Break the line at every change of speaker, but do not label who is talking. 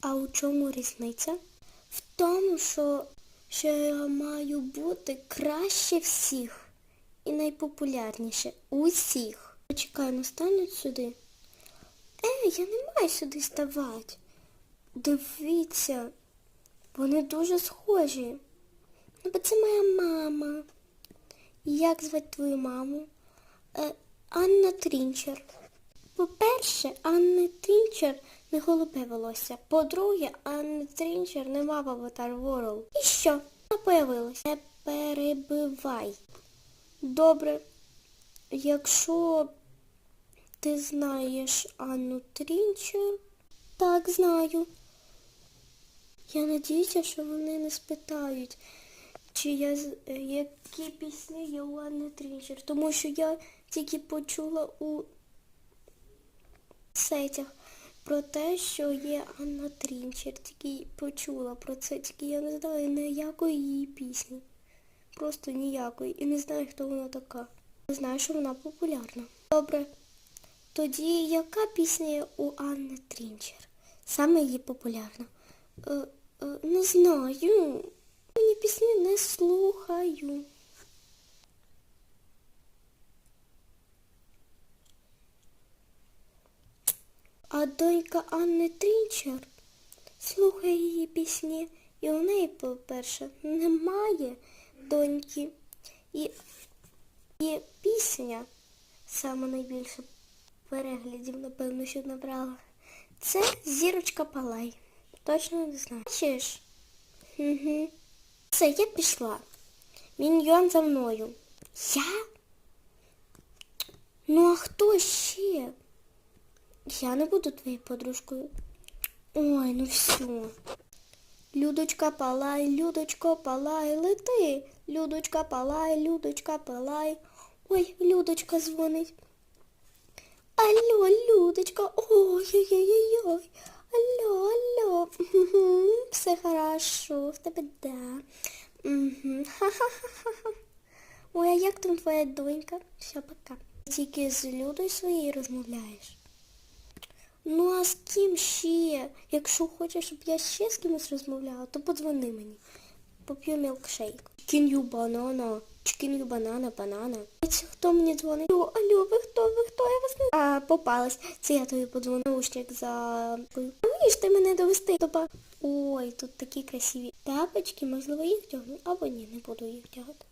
А у чому різниця? В тому, що, що я маю бути краще всіх і найпопулярніше усіх. Почекай, ну стануть сюди. Ей, я не маю сюди ставати. Дивіться, вони дуже схожі. Ну, бо це моя мама. Як звати твою маму? Е, Анна Трінчер. По-перше, Анни Трінчер не голубе волосся. По-друге, Анни Трінчер не мав аватар World. І що? Вона появилась. Не перебивай. Добре. Якщо ти знаєш Анну Трінчер, так знаю. Я надіюся, що вони не спитають, чи я е, які пісні є у Анни Трінчер, тому що я тільки почула у сетях про те, що є Анна Трінчер. Тільки почула про це, тільки я не знаю ніякої її пісні. Просто ніякої. І не знаю, хто вона така. Знаю, що вона популярна. Добре. Тоді яка пісня у Анни Трінчер? Саме її популярна. Е, е, не знаю. Мені пісні не слухаю. А донька Анни Трінчер слухає її пісні, і у неї, по-перше, немає доньки. І, і пісня саме найбільше переглядів, напевно, що набрала. Це зірочка Палай. Точно не знаю. Бачиш? Угу. Все, я пішла. Міньйон за мною. Я? Ну а хто ще? Я не буду твоєю подружкою. Ой, ну все. Людочка палай, Людочко палай, лети. Людочка палай, Людочка палай. Ой, Людочка дзвонить. Алло, Людочка, ой-ой-ой-ой. Алло, алло. Все хорошо, в тебе да. Ой, а як там твоя донька? Все, пока. Тільки з Людою своєю розмовляєш. Ну а з ким ще? Якщо хочеш, щоб я ще з кимось розмовляла, то подзвони мені. Поп'ю мілкшейк. Чкін'ю банана, чкін'ю банана, банана. Це хто мені дзвонить? Алло, алло, ви хто, ви хто? Я вас не... А, попалась. Це я тобі подзвоню. Наушник за... Вмієш ти мене довести до ба... Ой, тут такі красиві тапочки, можливо, їх тягну, або ні, не буду їх тягати.